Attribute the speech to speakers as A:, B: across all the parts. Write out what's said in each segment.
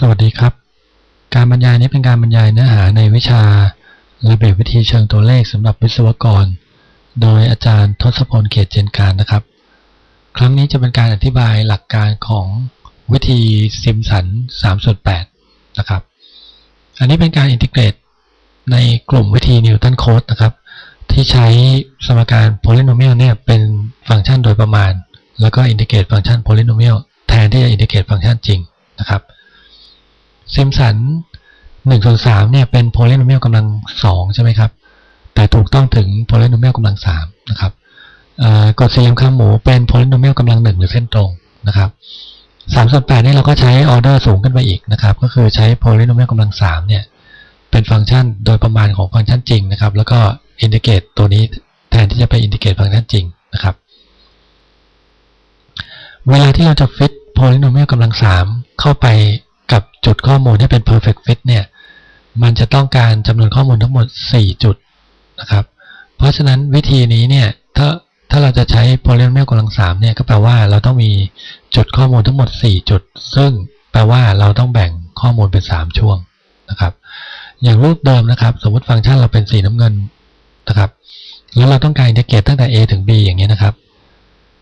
A: สวัสดีครับ การบรรยายนี้เป็นการบรรยายเนื้อหาในวิชาระเบียบวิธีเชิงตัวเลขสำหรับวิศวกร โดยอาจารย์ทศพลเขตเจนการนะครับ ครั้งนี้จะเป็นการอธิบายหลักการของวิธีซิมสัน3ส่วน8นะครับ อันนี้เป็นการอินทิเกรตในกลุ่มวิธีนิวตันโค้ดนะครับ ที่ใช้สมการโพลิโนเมียลเนี่ยเป็นฟังก์ชันโดยประมาณ แล้วก็อินทิเกรตฟังก์ชันโพลิโนเมียลแทนที่จะอินทิเกรตฟังก์ชันจริงนะครับ ซิมสันหนึ่งส่วนสามเนี่ยเป็นโพลิโนเมียลกำลังสองใช่ไหมครับ แต่ถูกต้องถึงโพลิโนเมียลกำลังสามนะครับกดสี่เหลี่ยมข้างหมูเป็นโพลิโนเมียลกำลังหนึ่งหรือเส้นตรงนะครับสามส่วนแปดนี่เราก็ใช้ออเดอร์สูงขึ้นไปอีกนะครับ ก็คือใช้โพลิโนเมียลกำลังสามเนี่ย เป็นฟังก์ชันโดยประมาณของฟังก์ชันจริงนะครับ แล้วก็อินทิเกรตตัวนี้แทนที่จะไปอินทิเกรตฟังก์ชันจริงนะครับ เวลาที่เราจะฟิตโพลิโนเมียลกำลังสามเข้าไป กับจุดข้อมูลที่เป็น perfect fit เนี่ยมันจะต้องการจำนวนข้อมูลทั้งหมด 4 จุดนะครับ เพราะฉะนั้นวิธีนี้เนี่ยถ้าถ้าเราจะใช้ polynomial กำลัง3เนี่ยก็แปลว่าเราต้องมีจุดข้อมูลทั้งหมด 4 จุด ซึ่งแปลว่าเราต้องแบ่งข้อมูลเป็น 3 ช่วงนะครับ อย่างรูปเดิมนะครับ สมมติฟังก์ชันเราเป็นสีน้ำเงินนะครับ แล้วเราต้องการอินทิเกรตตั้งแต่ a ถึง b อย่างนี้นะครับ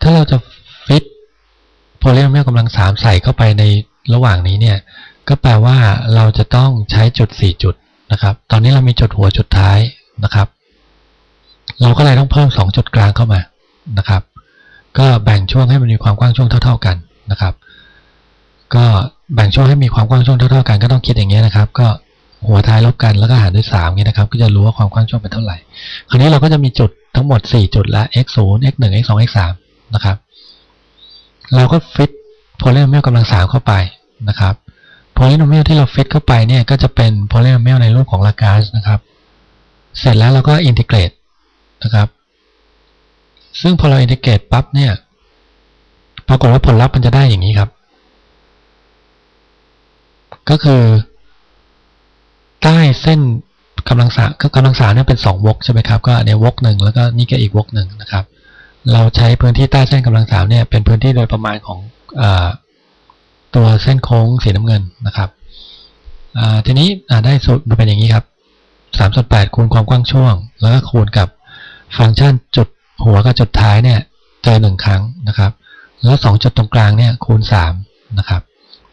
A: ถ้าเราจะฟิต polynomial กำลัง3ใส่เข้าไปใน ระหว่างนี้เนี่ยก็แปลว่าเราจะต้องใช้จุด 4 จุดนะครับ ตอนนี้เรามีจุดหัวจุดท้ายนะครับ เราก็เลยต้องเพิ่ม 2 จุดกลางเข้ามานะครับ ก็แบ่งช่วงให้มันมีความกว้างช่วงเท่า ๆกันนะครับ ก็แบ่งช่วงให้มีความกว้างช่วงเท่าๆกันก็ต้องคิดอย่างเงี้ยนะครับ ก็หัวท้ายลบกันแล้วก็หารด้วย3เงี้ยนะครับ ก็จะรู้ว่าความกว้างช่วงเป็นเท่าไหร่ คราวนี้เราก็จะมีจุดทั้งหมด 4 จุดละ x 0 x 1 x 2 x 3นะครับ เราก็ฟิต โพลิโนเมียลกำลังสามเข้าไปนะครับโพลิโนเมียลที่เราฟิตเข้าไปเนี่ยก็จะเป็นโพลิโนเมียลในรูปของลากาสนะครับ เสร็จแล้วเราก็อินทิเกรตนะครับ ซึ่งพอเราอินทิเกรตปั๊บเนี่ยปรากฏว่าผลลัพธ์มันจะได้อย่างนี้ครับ ก็คือ ใต้เส้นกำลังสามก็กำลังสามเนี่ยเป็นสองวกใช่ไหมครับ ก็เนี่ยวกหนึ่งแล้วก็นี่ก็อีกวกหนึ่งนะครับ เราใช้พื้นที่ใต้เส้นกำลังสามเนี่ยเป็นพื้นที่โดยประมาณของ ตัวเส้นโค้งสีน้ำเงินนะครับทีนี้ได้สูตรเป็นอย่างนี้ครับ3ส่วน8คูณความกว้างช่วง แล้วก็คูณกับฟังก์ชันจุดหัวกับจุดท้ายเนี่ยเจอหนึ่งครั้งนะครับ แล้ว 2 จุดตรงกลางเนี่ยคูณ3นะครับ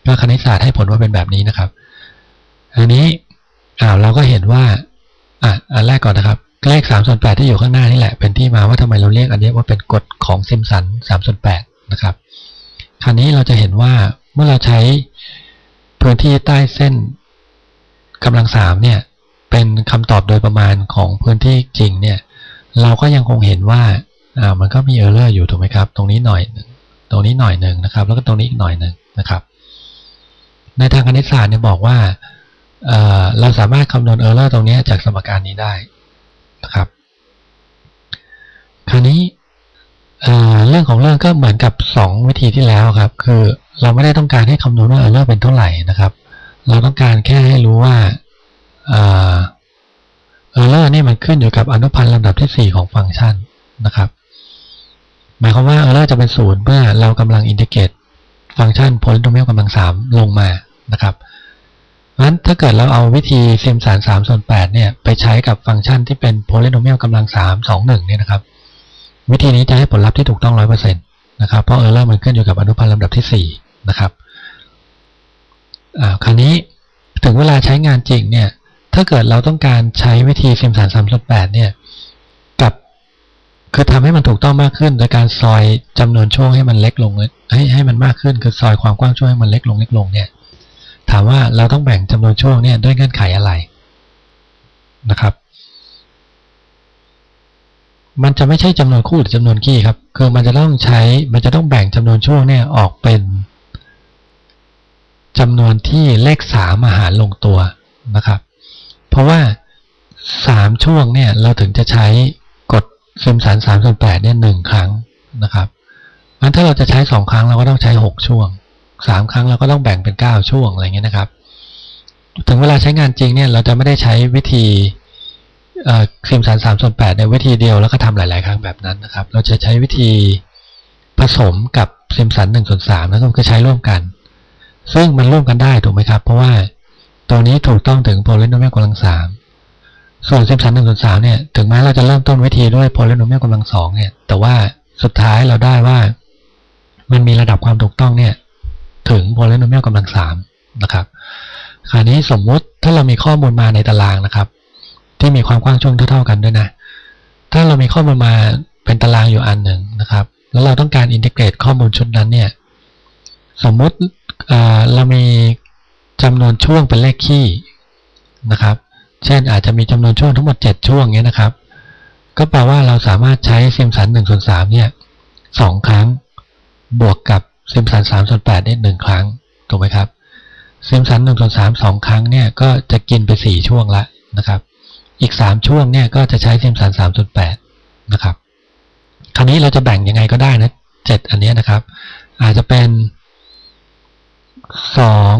A: ก็คณิตศาสตร์ให้ผลว่าเป็นแบบนี้นะครับอันนี้อ่าเราก็เห็นว่าอะอันแรกก่อนนะครับเลข3ส่วน8ที่อยู่ข้างหน้านี่แหละเป็นที่มาว่าทำไมเราเรียกอันนี้ว่าเป็นกฎของซิมสัน3ส่วน8นะครับ คราวนี้เราจะเห็นว่าเมื่อเราใช้พื้นที่ใต้เส้นกำลังสามเนี่ยเป็นคำตอบโดยประมาณของพื้นที่จริงเนี่ยเราก็ยังคงเห็นว่าอ่ามันก็มีเออร์เลอร์อยู่ถูกไหมครับ ตรงนี้หน่อยหนึ่งตรงนี้หน่อยหนึ่งนะครับ แล้วก็ตรงนี้อีกหน่อยหนึ่งนะครับ ในทางคณิตศาสตร์เนี่ยบอกว่าเเราสามารถคำนวณเออร์เลอร์ตรงนี้จากสมการนี้ได้นะครับ คราวนี้ เรื่องของเรื่องก็เหมือนกับ 2 วิธีที่แล้วครับ คือเราไม่ได้ต้องการให้คำนวณว่าเออร์เลอร์เป็นเท่าไหร่นะครับ เราต้องการแค่ให้รู้ว่าเออร์เลอร์นี่มันขึ้นอยู่กับอนุพันธ์ลำดับที่ 4 ของฟังก์ชันนะครับ หมายความว่าเออร์เลอร์จะเป็นศูนย์เมื่อเรากำลังอินทิเกรตฟังก์ชันโพลิโนเมียลกำลัง3ลงมานะครับงั้นถ้าเกิดเราเอาวิธีซิมสาร3ส่วน8เนี่ยไปใช้กับฟังก์ชันที่เป็นโพลิโนเมียลกำลัง3 2 1เนี่ยนะครับ วิธีนี้จะให้ผลลัพธ์ที่ถูกต้องร้อยเปอร์เซ็นต์นะครับเพราะเออร์เลอร์มันขึ้นอยู่กับอนุพันธ์ลำดับที่สี่นะครับคราวนี้ถึงเวลาใช้งานจริงเนี่ยถ้าเกิดเราต้องการใช้วิธีซิมสันสามสิบแปดเนี่ยกับคือทำให้มันถูกต้องมากขึ้น โดยการซอยจำนวนช่วงให้มันเล็กลงให้ให้มันมากขึ้น คือซอยความกว้างช่วงให้มันเล็กลงเล็กลงเนี่ยถามว่าเราต้องแบ่งจำนวนช่วงเนี่ยด้วยเงื่อนไขอะไรนะครับ มันจะไม่ใช่จำนวนคู่หรือจำนวนคี่ครับ คือมันจะต้องใช้ มันจะต้องแบ่งจำนวนช่วงเนี่ยออกเป็นจำนวนที่เลขสามอาหารลงตัวนะครับ เพราะว่าสามช่วงเนี่ยเราถึงจะใช้กฎซิมสันสามส่วนแปดเนี่ยหนึ่งครั้งนะครับงั้นถ้าเราจะใช้สองครั้งเราก็ต้องใช้หกช่วงสามครั้งเราก็ต้องแบ่งเป็นเก้าช่วงอะไรเงี้ยนะครับ ถึงเวลาใช้งานจริงเนี่ยเราจะไม่ได้ใช้วิธี ซิมสันสามส่วนแปดในวิธีเดียวแล้วก็ทำหลาย ๆ ครั้งแบบนั้นนะครับ เราจะใช้วิธีผสมกับซิมสันหนึ่งส่วนสามแล้วก็ใช้ร่วมกัน ซึ่งมันร่วมกันได้ถูกไหมครับ เพราะว่าตัวนี้ถูกต้องถึงโพลิโนเมียกำลังสามส่วนซิมสันหนึ่งส่วนสามเนี่ยถึงแม้เราจะเริ่มต้นวิธีด้วยโพลิโนเมียกำลังสองเนี่ยแต่ว่าสุดท้ายเราได้ว่า มันมีระดับความถูกต้องเนี่ยถึงโพลิโนเมียกำลังสามนะครับ คราวนี้สมมุติถ้าเรามีข้อมูลมาในตารางนะครับ ที่มีความกว้างช่วงเท่าๆกันด้วยนะ ถ้าเรามีข้อมูลมาเป็นตารางอยู่อันหนึ่งนะครับ แล้วเราต้องการอินทิเกรตข้อมูลชุดนั้นเนี่ย สมมติเรามีจำนวนช่วงเป็นเลขคี่นะครับ เช่นอาจจะมีจำนวนช่วงทั้งหมด 7 ช่วงเงี้ยนะครับ ก็แปลว่าเราสามารถใช้ซิมสัน1ส่วน3เนี่ยสองครั้ง บวกกับซิมสัน3ส่วน8ได้หนึ่งครั้ง ถูกไหมครับซิมสัน1ส่วน3สองครั้งเนี่ยก็จะกินไป 4 ช่วงละนะครับ อีก 3 ช่วงเนี่ยก็จะใช้ซิมสัน3ส่วน8นะครับ คราวนี้เราจะแบ่งยังไงก็ได้นะ 7 อันนี้นะครับ อาจจะเป็นสอง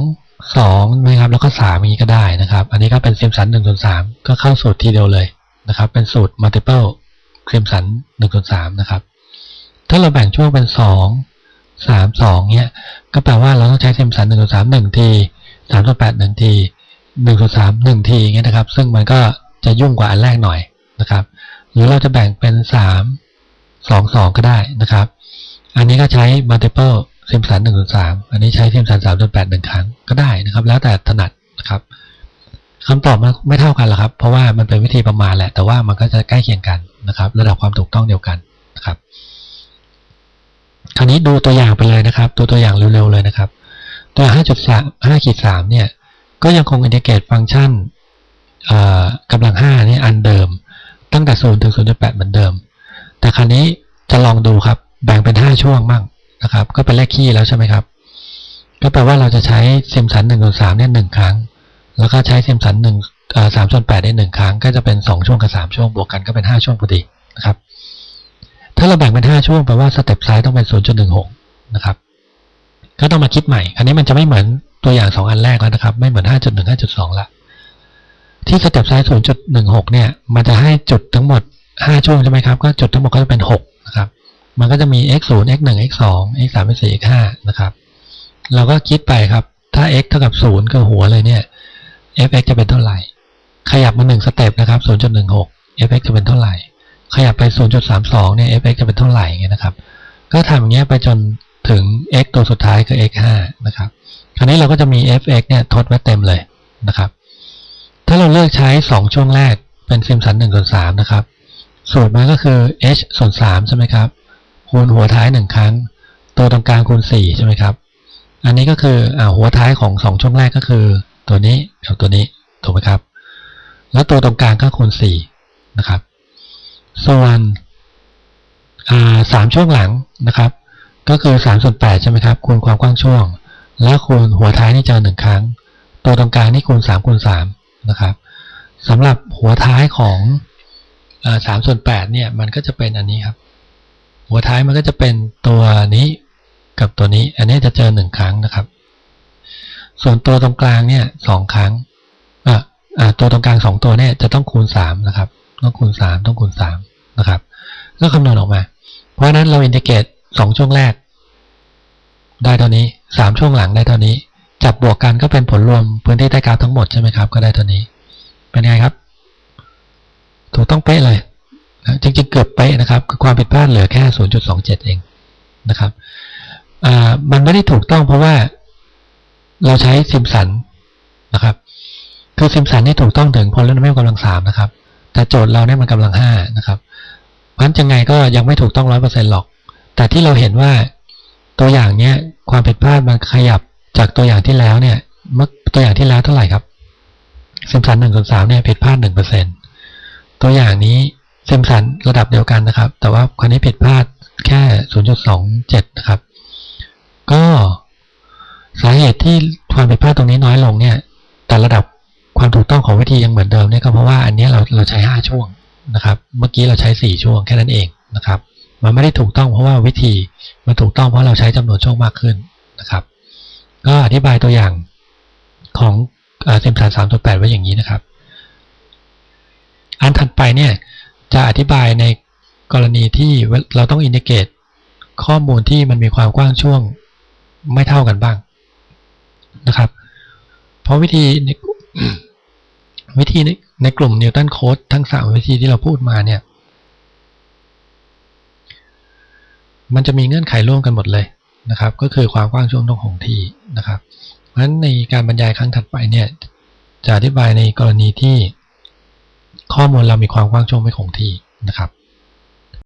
A: สองนะครับแล้วก็สามอย่างนี้ก็ได้นะครับ อันนี้ก็เป็นเซมสันหนึ่งส่วนสามก็เข้าสูตรทีเดียวเลยนะครับ เป็นสูตร multiple เซมสันหนึ่งส่วนสามนะครับ ถ้าเราแบ่งช่วงเป็นสองสามสองเนี้ยก็แปลว่าเราต้องใช้เซมสันหนึ่งส่วนสามหนึ่งทีสามส่วนแปดหนึ่งทีหนึ่งส่วนสามหนึ่งทีเงี้ยนะครับ ซึ่งมันก็ จะยุ่งกว่าอันแรกหน่อยนะครับ หรือเราจะแบ่งเป็นสามสองสองก็ได้นะครับ อันนี้ก็ใช้ multiple เซมสันหนึ่งส่วนสามอันนี้ใช้เซมสันสามส่วนแปดหนึ่งครั้งก็ได้นะครับ แล้วแต่ถนัดนะครับคำตอบมันไม่เท่ากันหรอกครับ เพราะว่ามันเป็นวิธีประมาณแหละ แต่ว่ามันก็จะใกล้เคียงกันนะครับ ระดับความถูกต้องเดียวกันนะครับ คราวนี้ดูตัวอย่างไปเลยนะครับ ตัวตัวอย่างเร็วๆเลยนะครับ ตัวห้าจุดสามห้าขีดสามเนี่ย ก็ยังคงอินทิเกรตฟังก์ชันกำลังห้านี่อันเดิม ตั้งแต่ศูนย์ถึงศูนย์จุดแปดเหมือนเดิม แต่คราวนี้จะลองดูครับ แบ่งเป็นห้าช่วงมั่งนะครับ ก็เป็นเลขคี่แล้วใช่ไหมครับ ก็แปลว่าเราจะใช้เซมสันหนึ่งส่วนสามเนี่ยหนึ่งครั้ง แล้วก็ใช้เซมสันหนึ่งสามส่วนแปดได้หนึ่งครั้ง ก็จะเป็นสองช่วงกับสามช่วงบวกกันก็เป็นห้าช่วงพอดีนะครับ ถ้าเราแบ่งเป็นห้าช่วงแปลว่าสเต็ปไซส์ต้องเป็นศูนย์จุดหนึ่งหกนะครับ ก็ต้องมาคิดใหม่ อันนี้มันจะไม่เหมือนตัวอย่างสองอันแรกแล้วนะครับ ไม่เหมือนห้าจุดหนึ่งห้าจุดสองละ ที่สเต็ปไซส์ศูนย์จุดหนึ่งหกเนี่ย มันจะให้จุดทั้งหมดห้าช่วงใช่ไหมครับ ก็จุดทั้งหมดก็จะเป็นหกนะครับ มันก็จะมี x 0 x 1 x 2 x 3 x 4 x 5นะครับ เราก็คิดไปครับ ถ้า x เท่ากับ0ก็หัวเลยเนี่ย f(x) จะเป็นเท่าไหร่ ขยับมา1สเต็ปนะครับ0.16 f(x) จะเป็นเท่าไหร่ ขยับไป0.32เนี่ย f(x) จะเป็นเท่าไหร่เงี้ยนะครับ ก็ทำอย่างเงี้ยไปจนถึง x ตัวสุดท้ายคือ x 5นะครับ คราวนี้เราก็จะมี f(x) เนี่ยทดไว้เต็มเลยนะครับ ถ้าเราเลือกใช้ 2 ช่วงแรกเป็นซิมสัน1ส่วน3นะครับ สูตรมันก็คือ h ส่วน3ใช่ไหมครับ คูณหัวท้ายหนึ่งครั้ง ตัวตรงกลางคูณสี่ใช่ไหมครับ อันนี้ก็คืออ่าหัวท้ายของสองช่วงแรกก็คือ ตัวนี้กับตัวนี้ถูกไหมครับ แล้วตัวตรงกลางก็คูณสี่นะครับ ส่วนอ่าสามช่วงหลังนะครับ ก็คือสามส่วนแปดใช่ไหมครับ คูณความกว้างช่วง แล้วคูณหัวท้ายนี่เจอหนึ่งครั้ง ตัวตรงกลางนี่คูณสามคูณสาม นะครับสำหรับหัวท้ายของสามส่วนแปดเนี่ยมันก็จะเป็นอันนี้ครับ หัวท้ายมันก็จะเป็นตัวนี้กับตัวนี้ อันนี้จะเจอหนึ่งครั้งนะครับ ส่วนตัวตรงกลางเนี่ยสองครั้งอ่าอ่าตัวตรงกลางสองตัวเนี่ยจะต้องคูณสามนะครับ ต้องคูณสามต้องคูณสามนะครับ ก็คำนวณออกมา เพราะฉะนั้นเราอินทิเกรตสองช่วงแรก ได้เท่านี้สามช่วงหลังได้เท่านี้ จับบวกกันก็เป็นผลรวมพื้นที่ใต้กราฟทั้งหมดใช่ไหมครับ ก็ได้เท่านี้ เป็นไงครับ ถูกต้องเป๊ะเลยจริงๆเกือบไปนะครับความผิดพลาดเหลือแค่ 0.27 เองนะครับมันไม่ได้ถูกต้องเพราะว่าเราใช้ซิมสันนะครับ คือซิมสันนี่ถูกต้องถึงพลเลนเมลกำลังสามนะครับ แต่โจทย์เราเนี่ยมันกำลังห้านะครับเพราะฉะนั้นยังไงก็ยังไม่ถูกต้องร้อยเปอร์เซ็นต์หรอก แต่ที่เราเห็นว่าตัวอย่างเนี้ยความผิดพลาดมันขยับ จากตัวอย่างที่แล้วเนี่ยเมื่อตัวอย่างที่แล้วเท่าไหร่ครับเซมสันหนึ่งส่วนสามเนี่ยผิดพลาดหนึ่งเปอร์เซ็นตัวอย่างนี้เซมสันระดับเดียวกันนะครับ แต่ว่าคราวนี้ผิดพลาดแค่0.27นะครับ ก็สาเหตุที่ความผิดพลาดตรงนี้น้อยลงเนี่ย แต่ระดับความถูกต้องของวิธียังเหมือนเดิมเนี่ยก็เพราะว่าอันนี้เราเราใช้5ช่วงนะครับ เมื่อกี้เราใช้4ช่วงแค่นั้นเองนะครับ มันไม่ได้ถูกต้องเพราะว่าวิธีมันถูกต้องเพราะเราใช้จำนวนช่วงมากขึ้นนะครับ ก็อธิบายตัวอย่างของเซมสัน3.8ไว้อย่างนี้นะครับ อันถัดไปเนี่ยจะอธิบายในกรณีที่เราต้องอินดิเกตข้อมูลที่มันมีความกว้างช่วงไม่เท่ากันบ้างนะครับ เพราะวิธีในวิธีในกลุ่มนิวตันโค้ดทั้งสามวิธีที่เราพูดมาเนี่ย มันจะมีเงื่อนไขร่วมกันหมดเลย นะครับ ก็คือความกว้างช่วงท้องคงที่นะครับ เพราะฉะนั้นในการบรรยายครั้งถัดไปเนี่ยจะอธิบายในกรณีที่ข้อมูลเรามีความกว้างช่วงไม่คงที่นะครับ